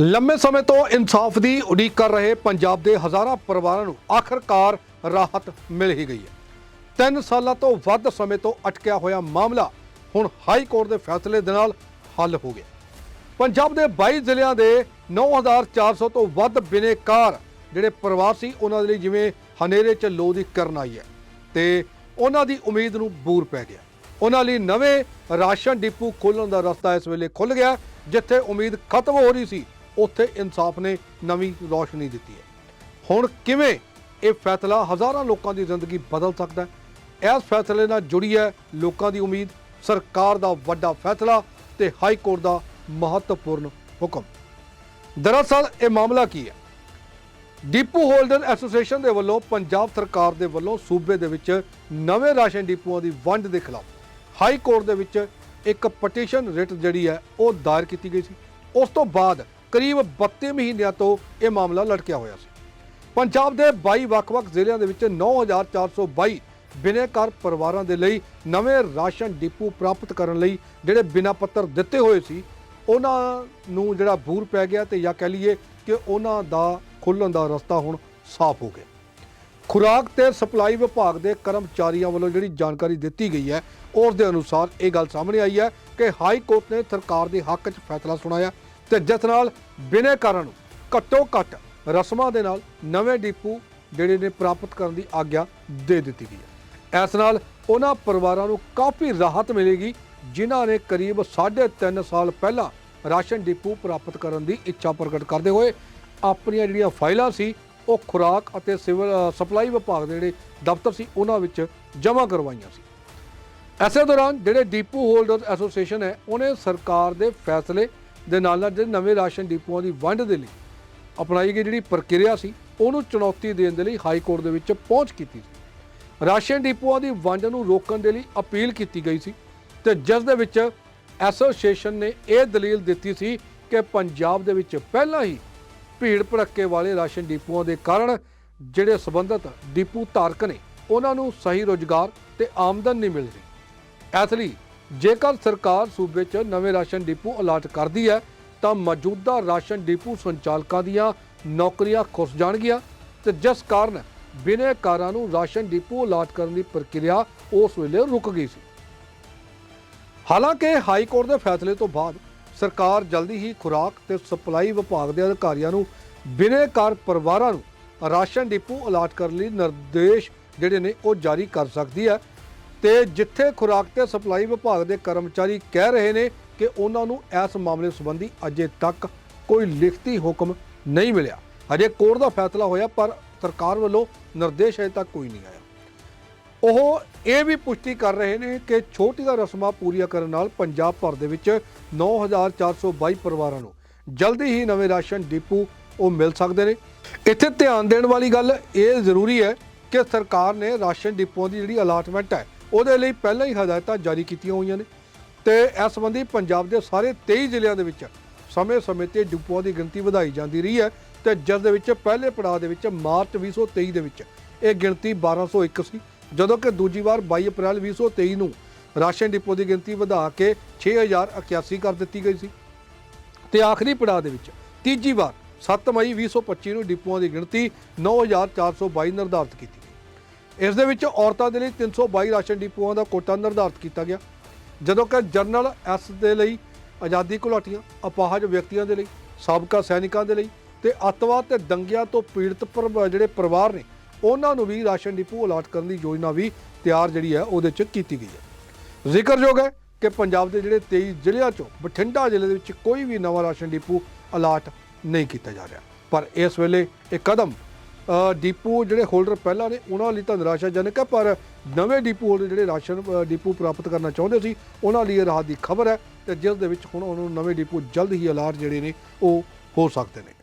ਲੰਮੇ ਸਮੇਂ ਤੋਂ ਇਨਸਾਫ ਦੀ ਉਡੀਕ ਕਰ ਰਹੇ ਪੰਜਾਬ ਦੇ ਹਜ਼ਾਰਾਂ ਪਰਿਵਾਰਾਂ ਨੂੰ ਆਖਰਕਾਰ ਰਾਹਤ ਮਿਲ ਹੀ ਗਈ ਹੈ। ਤਿੰਨ ਸਾਲਾਂ ਤੋਂ ਵੱਧ ਸਮੇਂ ਤੋਂ ਅਟਕਿਆ ਹੋਇਆ ਮਾਮਲਾ ਹੁਣ ਹਾਈ ਕੋਰਟ ਦੇ ਫੈਸਲੇ ਦੇ ਨਾਲ ਹੱਲ ਹੋ ਗਿਆ। ਪੰਜਾਬ ਦੇ 22 ਜ਼ਿਲ੍ਹਿਆਂ ਦੇ 9400 ਤੋਂ ਵੱਧ ਬਿਨੇਕਾਰ ਜਿਹੜੇ ਪਰਿਵਾਰ ਸੀ, ਉਹਨਾਂ ਦੇ ਲਈ ਜਿਵੇਂ ਹਨੇਰੇ 'ਚ ਲੋ ਦੀ ਕਰਨ ਆਈ ਹੈ ਤੇ ਉਹਨਾਂ ਦੀ ਉਮੀਦ ਨੂੰ ਬੂਰ ਪੈ ਗਿਆ। ਉਹਨਾਂ ਲਈ ਨਵੇਂ ਰਾਸ਼ਨ ਡਿਪੂ ਖੋਲ੍ਹਣ ਦਾ ਰਸਤਾ ਇਸ ਵੇਲੇ ਖੁੱਲ ਗਿਆ, ਜਿੱਥੇ ਉਮੀਦ ਖਤਮ ਹੋ ਰਹੀ ਸੀ ਉੱਥੇ ਇਨਸਾਫ ਨੇ ਨਵੀਂ ਰੌਸ਼ਨੀ ਦਿੱਤੀ ਹੈ। ਹੁਣ ਕਿਵੇਂ ਇਹ ਫੈਸਲਾ ਹਜ਼ਾਰਾਂ ਲੋਕਾਂ ਦੀ ਜ਼ਿੰਦਗੀ ਬਦਲ ਸਕਦਾ ਹੈ? ਇਸ ਫੈਸਲੇ ਨਾਲ ਜੁੜੀ ਹੈ ਲੋਕਾਂ ਦੀ ਉਮੀਦ, ਸਰਕਾਰ ਦਾ ਵੱਡਾ ਫੈਸਲਾ ਤੇ ਹਾਈ ਕੋਰਟ ਦਾ ਮਹੱਤਵਪੂਰਨ ਹੁਕਮ। ਦਰਅਸਲ ਇਹ ਮਾਮਲਾ ਕੀ ਹੈ? ਡਿਪੂ ਹੋਲਡਰ ਐਸੋਸੀਏਸ਼ਨ ਦੇ ਵੱਲੋਂ ਪੰਜਾਬ ਸਰਕਾਰ ਦੇ ਵੱਲੋਂ ਸੂਬੇ ਦੇ ਵਿੱਚ ਨਵੇਂ ਰਾਸ਼ਨ ਡਿਪੂਆਂ ਦੀ ਵੰਡ ਦੇ ਖਿਲਾਫ ਹਾਈ ਕੋਰਟ ਦੇ ਵਿੱਚ ਇੱਕ ਪਟੀਸ਼ਨ ਰਿਟ ਜਿਹੜੀ ਹੈ ਉਹ ਦਾਇਰ ਕੀਤੀ ਗਈ ਸੀ। ਉਸ ਤੋਂ ਬਾਅਦ ਕਰੀਬ 32 ਮਹੀਨਿਆਂ ਤੋਂ ਇਹ ਮਾਮਲਾ ਲਟਕਿਆ ਹੋਇਆ ਸੀ। ਪੰਜਾਬ ਦੇ 22 ਵੱਖ-ਵੱਖ ਜ਼ਿਲ੍ਹਿਆਂ ਦੇ ਵਿੱਚ 9422 ਬਿਨੇਕਾਰ ਪਰਿਵਾਰਾਂ ਦੇ ਲਈ ਨਵੇਂ ਰਾਸ਼ਨ ਡਿਪੂ ਪ੍ਰਾਪਤ ਕਰਨ ਲਈ ਜਿਹੜੇ ਬਿਨਾ ਪੱਤਰ ਦਿੱਤੇ ਹੋਏ ਸੀ, ਉਹਨਾਂ ਨੂੰ ਜਿਹੜਾ ਬੂਰ ਪੈ ਗਿਆ ਤੇ ਜਾਂ ਕਹਿ ਲਈਏ ਕਿ ਉਹਨਾਂ ਦਾ ਖੁੱਲਣ ਦਾ ਰਸਤਾ ਹੁਣ ਸਾਫ਼ ਹੋ ਗਿਆ। ਖੁਰਾਕ ਤੇ ਸਪਲਾਈ ਵਿਭਾਗ ਦੇ ਕਰਮਚਾਰੀਆਂ ਵੱਲੋਂ ਜਿਹੜੀ ਜਾਣਕਾਰੀ ਦਿੱਤੀ ਗਈ ਹੈ, ਉਸ ਦੇ ਅਨੁਸਾਰ ਇਹ ਗੱਲ ਸਾਹਮਣੇ ਆਈ ਹੈ ਕਿ ਹਾਈ ਕੋਰਟ ਨੇ ਸਰਕਾਰ ਦੇ ਹੱਕ 'ਚ ਫੈਸਲਾ ਸੁਣਾਇਆ। ਤੇ ਜਿਸ ਨਾਲ ਬਿਨੇਕਾਰਾਂ ਨੂੰ ਘੱਟੋ ਘੱਟ ਰਸਮਾਂ ਦੇ ਨਾਲ ਨਵੇਂ ਡੀਪੂ ਜਿਹੜੇ ਨੇ ਪ੍ਰਾਪਤ ਕਰਨ ਦੀ ਆਗਿਆ ਦੇ ਦਿੱਤੀ ਗਈ ਹੈ। ਇਸ ਨਾਲ ਉਹਨਾਂ ਪਰਿਵਾਰਾਂ ਨੂੰ ਕਾਫੀ ਰਾਹਤ ਮਿਲੇਗੀ, ਜਿਨ੍ਹਾਂ ਨੇ ਕਰੀਬ 3.5 ਸਾਲ ਪਹਿਲਾਂ ਰਾਸ਼ਨ ਡਿਪੂ ਪ੍ਰਾਪਤ ਕਰਨ ਦੀ ਇੱਛਾ ਪ੍ਰਗਟ ਕਰਦੇ ਹੋਏ ਆਪਣੀਆਂ ਜਿਹੜੀਆਂ ਫਾਈਲਾਂ ਸੀ, ਉਹ ਖੁਰਾਕ ਅਤੇ ਸਿਵਲ ਸਪਲਾਈ ਵਿਭਾਗ ਦੇ ਜਿਹੜੇ ਦਫ਼ਤਰ ਸੀ, ਉਹਨਾਂ ਵਿੱਚ ਜਮ੍ਹਾਂ ਕਰਵਾਈਆਂ ਸੀ। ਐਸੇ ਦੌਰਾਨ ਜਿਹੜੇ ਡਿਪੂ ਹੋਲਡਰ ਐਸੋਸੀਏਸ਼ਨ ਹੈ, ਉਹਨੇ ਸਰਕਾਰ ਦੇ ਫੈਸਲੇ ਦੇ ਨਾਲ ਨਾਲ ਜਿਹੜੇ ਨਵੇਂ ਰਾਸ਼ਨ ਡਿਪੂਆਂ ਦੀ ਵੰਡ ਦੇ ਲਈ ਅਪਣਾਈ ਗਈ ਜਿਹੜੀ ਪ੍ਰਕਿਰਿਆ ਸੀ, ਉਹਨੂੰ ਚੁਣੌਤੀ ਦੇਣ ਦੇ ਲਈ ਹਾਈ ਕੋਰਟ ਦੇ ਵਿੱਚ ਪਹੁੰਚ ਕੀਤੀ ਸੀ। ਰਾਸ਼ਨ ਡਿਪੂਆਂ ਦੀ ਵੰਡ ਨੂੰ ਰੋਕਣ ਦੇ ਲਈ ਅਪੀਲ ਕੀਤੀ ਗਈ ਸੀ ਤੇ ਜਿਸ ਦੇ ਵਿੱਚ ਐਸੋਸੀਏਸ਼ਨ ਨੇ ਇਹ ਦਲੀਲ ਦਿੱਤੀ ਸੀ ਕਿ ਪੰਜਾਬ ਦੇ ਵਿੱਚ ਪਹਿਲਾਂ ਹੀ ਭੀੜ ਭੜੱਕੇ ਵਾਲੇ ਰਾਸ਼ਨ ਡਿਪੂਆਂ ਦੇ ਕਾਰਨ ਜਿਹੜੇ ਸਬੰਧਤ ਡਿਪੂ ਧਾਰਕ ਨੇ, ਉਹਨਾਂ ਨੂੰ ਸਹੀ ਰੋਜ਼ਗਾਰ ਤੇ ਆਮਦਨ ਨਹੀਂ ਮਿਲ ਰਹੀ। ਐਥਲੀ ਜੇਕਰ ਸਰਕਾਰ ਸੂਬੇ 'ਚ ਨਵੇਂ ਰਾਸ਼ਨ ਡਿਪੂ ਅਲਾਟ ਕਰਦੀ ਹੈ, ਤਾਂ ਮੌਜੂਦਾ ਰਾਸ਼ਨ ਡਿਪੂ ਸੰਚਾਲਕਾਂ ਦੀਆਂ ਨੌਕਰੀਆਂ ਖੁੱਸ ਜਾਣਗੀਆਂ ਤੇ ਜਿਸ ਕਾਰਨ ਬਿਨੇਕਾਰਾਂ ਨੂੰ ਰਾਸ਼ਨ ਡਿਪੂ ਅਲਾਟ ਕਰਨ ਦੀ ਪ੍ਰਕਿਰਿਆ ਉਸ ਵੇਲੇ ਰੁਕ ਗਈ ਸੀ। ਹਾਲਾਂਕਿ ਹਾਈ ਕੋਰਟ ਦੇ ਫੈਸਲੇ ਤੋਂ ਬਾਅਦ ਸਰਕਾਰ ਜਲਦੀ ਹੀ ਖੁਰਾਕ ਤੇ ਸਪਲਾਈ ਵਿਭਾਗ ਦੇ ਅਧਿਕਾਰੀਆਂ ਨੂੰ ਬਿਨੇਕਾਰ ਪਰਿਵਾਰਾਂ ਨੂੰ ਰਾਸ਼ਨ ਡਿਪੂ ਅਲਾਟ ਕਰਨ ਲਈ ਨਿਰਦੇਸ਼ ਜਿਹੜੇ ਨੇ ਉਹ ਜਾਰੀ ਕਰ ਸਕਦੀ ਹੈ। ਤੇ ਜਿੱਥੇ ਖੁਰਾਕ ਤੇ ਸਪਲਾਈ ਵਿਭਾਗ ਦੇ ਕਰਮਚਾਰੀ ਕਹਿ ਰਹੇ ਨੇ ਕਿ ਉਹਨਾਂ ਨੂੰ ਇਸ ਮਾਮਲੇ ਸੰਬੰਧੀ ਅਜੇ ਤੱਕ ਕੋਈ ਲਿਖਤੀ ਹੁਕਮ ਨਹੀਂ ਮਿਲਿਆ। ਅਜੇ ਕੋਰਟ ਦਾ ਫੈਸਲਾ ਹੋਇਆ, ਪਰ ਸਰਕਾਰ ਵੱਲੋਂ ਨਿਰਦੇਸ਼ ਅਜੇ ਤੱਕ ਕੋਈ ਨਹੀਂ ਆਇਆ। ਉਹ ਇਹ ਵੀ ਪੁਸ਼ਟੀ ਕਰ ਰਹੇ ਨੇ ਕਿ ਛੋਟੀਆਂ ਰਸਮਾਂ ਪੂਰੀਆਂ ਕਰਨ ਨਾਲ ਪੰਜਾਬ ਭਰ ਦੇ ਵਿੱਚ 9422 ਪਰਿਵਾਰਾਂ ਨੂੰ ਜਲਦੀ ਹੀ ਨਵੇਂ ਰਾਸ਼ਨ, ਡਿਪੂ ਉਹ ਮਿਲ ਸਕਦੇ ਨੇ। ਇੱਥੇ ਧਿਆਨ ਦੇਣ ਵਾਲੀ ਗੱਲ ਇਹ ਜ਼ਰੂਰੀ ਹੈ ਕਿ ਸਰਕਾਰ ਨੇ ਰਾਸ਼ਨ, ਡਿਪੂਆਂ ਦੀ ਜਿਹੜੀ ਅਲਾਟਮੈਂਟ ਹੈ ਉਹਦੇ ਲਈ ਪਹਿਲਾਂ ਹੀ ਹਦਾਇਤਾਂ ਜਾਰੀ ਕੀਤੀਆਂ ਹੋਈਆਂ ਨੇ। ਤੇ ਇਸ ਸੰਬੰਧੀ ਪੰਜਾਬ ਦੇ ਸਾਰੇ 23 ਜ਼ਿਲ੍ਹਿਆਂ ਦੇ ਵਿੱਚ ਸਮੇਂ-ਸਮੇਂ ਤੇ ਡਿਪੂਆਂ ਦੀ ਗਿਣਤੀ ਵਧਾਈ ਜਾਂਦੀ ਰਹੀ ਹੈ ਤੇ ਜਿਸ ਦੇ ਵਿੱਚ ਪਹਿਲੇ ਪੜਾਅ ਦੇ ਵਿੱਚ ਮਾਰਚ 2023 ਦੇ ਵਿੱਚ ਇਹ ਗਿਣਤੀ 1201 ਸੀ ਜਦੋਂ ਕਿ ਦੂਜੀ ਵਾਰ 22 ਅਪ੍ਰੈਲ 2023 ਨੂੰ ਰਾਸ਼ਨ ਡਿਪੋ ਦੀ ਗਿਣਤੀ ਵਧਾ ਕੇ 6081 ਕਰ ਦਿੱਤੀ ਗਈ ਸੀ। ਤੇ ਆਖਰੀ ਪੜਾਅ ਦੇ ਵਿੱਚ ਤੀਜੀ ਵਾਰ 7 ਮਈ 2025 ਨੂੰ ਡਿਪੂਆਂ ਦੀ ਗਿਣਤੀ 9422 ਨਿਰਧਾਰਤ ਕੀਤੀ। ਇਸ ਦੇ ਵਿੱਚ ਔਰਤਾਂ ਦੇ ਲਈ 322 ਰਾਸ਼ਨ ਡਿਪੂਆਂ ਦਾ ਕੋਟਾ ਨਿਰਧਾਰਤ ਕੀਤਾ ਗਿਆ, ਜਦੋਂ ਕਿ ਜਨਰਲ ਐਸ ਦੇ ਲਈ ਆਜ਼ਾਦੀ ਘੁਲਾਟੀਆਂ, ਅਪਾਹਜ ਵਿਅਕਤੀਆਂ ਦੇ ਲਈ, ਸਾਬਕਾ ਸੈਨਿਕਾਂ ਦੇ ਲਈ ਤੇ ਅੱਤਵਾਦ ਤੇ ਦੰਗਿਆਂ ਤੋਂ ਪੀੜਤ ਪਰਿਵਾ- ਜਿਹੜੇ ਪਰਿਵਾਰ ਨੇ, ਉਹਨਾਂ ਨੂੰ ਵੀ ਰਾਸ਼ਨ ਡਿਪੂ ਅਲਾਟ ਕਰਨ ਦੀ ਯੋਜਨਾ ਵੀ ਤਿਆਰ ਜਿਹੜੀ ਹੈ ਉਹਦੇ 'ਚ ਕੀਤੀ ਗਈ ਹੈ। ਜ਼ਿਕਰਯੋਗ ਹੈ ਕਿ ਪੰਜਾਬ ਦੇ ਜਿਹੜੇ 23 ਜ਼ਿਲ੍ਹਿਆਂ 'ਚੋਂ ਬਠਿੰਡਾ ਜ਼ਿਲ੍ਹੇ ਦੇ ਵਿੱਚ ਕੋਈ ਵੀ ਨਵਾਂ ਰਾਸ਼ਨ ਡਿਪੂ ਅਲਾਟ ਨਹੀਂ ਕੀਤਾ ਜਾ ਰਿਹਾ, ਪਰ ਇਸ ਵੇਲੇ ਇਹ ਕਦਮ ਡਿਪੂ ਜਿਹੜੇ ਹੋਲਡਰ ਪਹਿਲਾਂ ਨੇ ਉਹਨਾਂ ਲਈ ਤਾਂ ਨਿਰਾਸ਼ਾਜਨਕ ਹੈ ਪਰ ਨਵੇਂ ਡਿਪੂ ਹੋਲਡਰ ਜਿਹੜੇ ਰਾਸ਼ਨ ਅ, ਡਿਪੂ ਪ੍ਰਾਪਤ ਕਰਨਾ ਚਾਹੁੰਦੇ ਸੀ ਉਹਨਾਂ ਲਈ ਇਹ ਰਾਹਤ ਦੀ ਖਬਰ ਹੈ ਤੇ ਜਿਸ ਦੇ ਵਿੱਚ ਹੁਣ ਉਹਨਾਂ ਨੂੰ ਨਵੇਂ ਡਿਪੂ ਜਲਦ ਹੀ ਅਲਾਟ ਜਿਹੜੇ ਨੇ ਉਹ ਹੋ ਸਕਦੇ ਨੇ।